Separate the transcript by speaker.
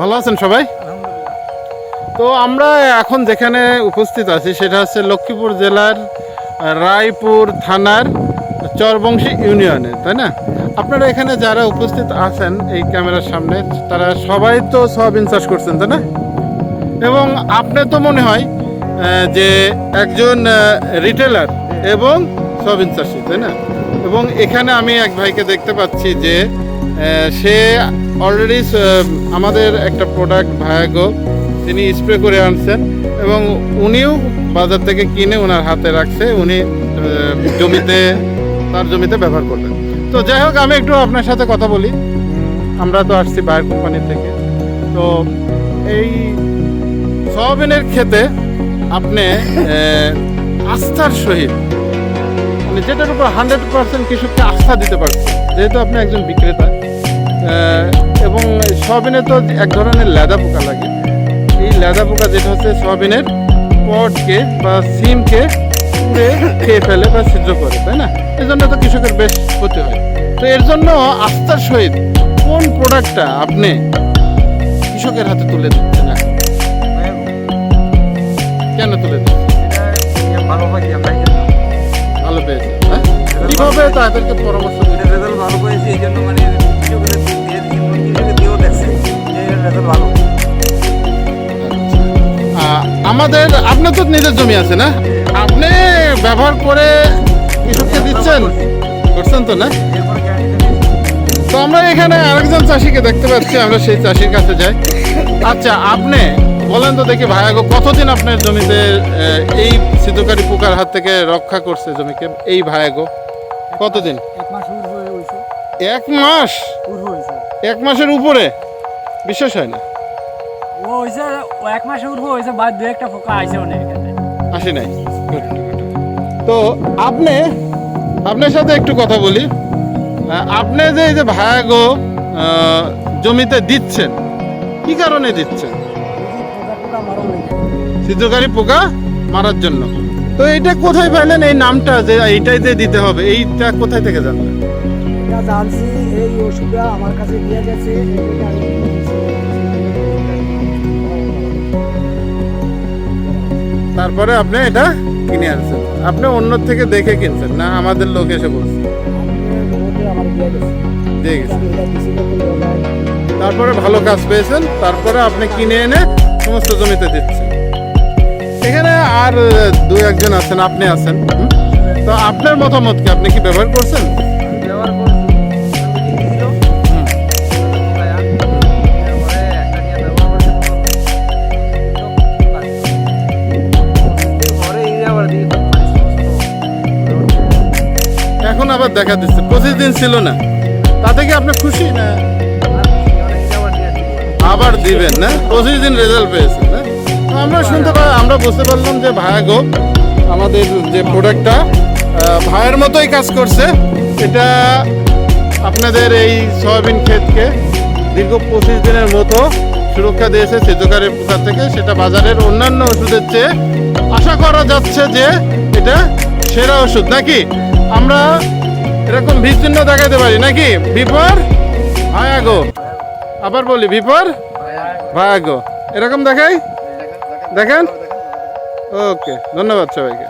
Speaker 1: ভালো আছেন সবাই? তো আমরা এখন যেখানে উপস্থিত আছি সেটা হচ্ছে লক্ষ্মীপুর জেলার রায়পুর থানার চরবংশী ইউনিয়নে তাই না? আপনারা এখানে যারা উপস্থিত আছেন এই ক্যামেরার সামনে তারা সবাই তো সয়াবিন চাষ করছেন তাই না? এবং আপনার তো মনে হয় যে একজন রিটেলার এবং সয়াবিন চাষি তাই না? এবং এখানে আমি এক ভাইকে দেখতে পাচ্ছি যে সে অলরেডি আমাদের একটা প্রোডাক্ট ভায়াগো তিনি স্প্রে করে আনছেন এবং উনিও বাজার থেকে কিনে ওনার হাতে রাখছে, উনি জমিতে, তার জমিতে ব্যবহার করবেন তো যাই হোক, আমি একটু আপনার সাথে কথা বলি। আমরা তো আসছি বায়ার কোম্পানি থেকে। তো এই সয়াবিনের ক্ষেতে আপনি আস্থার সহিত মানে যেটার উপর হান্ড্রেড পার্সেন্ট কৃষককে আস্থা দিতে পারছে যেহেতু আপনি একজন বিক্রেতা এবং সয়াবিনে তো এক ধরনের লেদা পোকা লাগে। এই লেদা পোকা যেটা হচ্ছে সয়াবিনের পটকে বা সিমকে পুড়ে খেয়ে ফেলে বা ছিদ্র করে, তাই না? এই জন্য তো কৃষকের বেশ ক্ষতি হয়। তো এর জন্য আস্থার সহিত কোন প্রোডাক্টটা আপনি কৃষকের হাতে তুলে দিচ্ছেন? এখন কেন তুলে দিচ্ছেন?
Speaker 2: ভালো
Speaker 1: পেয়েছে হ্যাঁ? তাদেরকে পরামর্শ দিতে
Speaker 2: ভালো পেয়েছি এই জন্য মানে রেজাল্ট ভালো।
Speaker 1: আমাদের আপনার তো নিজের জমি আছে না? আপনি ব্যবহার করে কৃষককে দিচ্ছেন? করছেন তো না? তো আমরা এখানে আরেকজন চাষিকে দেখতে পাচ্ছি আমরা সেই চাষির কাছে যাই। আচ্ছা আপনি বলেন তো দেখি ভাইয়াগো কতদিন আপনার জমিতে এই সিদ্ধকারী পোকার হাত থেকে রক্ষা করছে জমিকে? এই ভাইয়াগো কতদিন?
Speaker 2: মাস
Speaker 1: এক মাস? এক মাসের উপরে? বিশ্বাস হয় না।
Speaker 2: ও হয়েছে এক মাসে উর্ভ হয়েছে বাদ দু একটা পোকা আইছে অনেক। এখানে
Speaker 1: নাই। তো আপনি আপনার সাথে একটু কথা বলি। আপনি যে এই যে ভায়াগো জমিতে দিচ্ছেন কি কারণে দিচ্ছেন? সিদ্ধকারী পোকা মারার জন্য। তো এটা কোথায় পাইলেন? এই নামটা যে এইটাই যে দিতে হবে এইটা কোথায় থেকে জানলেন?
Speaker 3: জানছি, এই ওষুধটা আমার কাছে দিয়ে গেছে।
Speaker 1: তারপরে আপনি এটা কিনে আনছেন। আপনি অন্য থেকে দেখে কিনছেন, না আমাদের লোক এসে বলছে। তারপরে ভালো কাজ পেয়েছেন, তারপরে আপনি কিনে এনে সমস্ত জমিতে দিচ্ছেন। এখানে আর দু একজন আছেন, আপনি আছেন। তো আপনার মতামত কি? আপনি কি ব্যবহার করছেন?
Speaker 2: আবার
Speaker 1: দেখা দিচ্ছে। পঁচিশ দিন ছিল না। তাতে কি আপনি খুশি না? আবার দিবেন না? পঁচিশ দিন রেজাল্ট পেয়েছেন না? আমরা শুনতে পাই, আমরা বুঝতে পারলাম যে ভায়াগো আমাদের যে প্রোডাক্টটা ভাইয়ের মতোই কাজ করছে। এটা আপনাদের এই সয়াবিন ক্ষেতকে দীর্ঘ পঁচিশ দিনের মতো সুরক্ষা দিয়েছে সিদ্ধকারের পোকার থেকে। সেটা বাজারের অন্যান্য ওষুধের চেয়ে আশা করা যাচ্ছে যে এটা সেরা ওষুধ। নাকি আমরা এরকম ভিচিহ্ন দেখাতে পারি? নাকি? বিপর ভায়াগো আবার বলি বিপর ভায়াগো এরকম দেখাই? দেখেন? ওকে, ধন্যবাদ সবাইকে।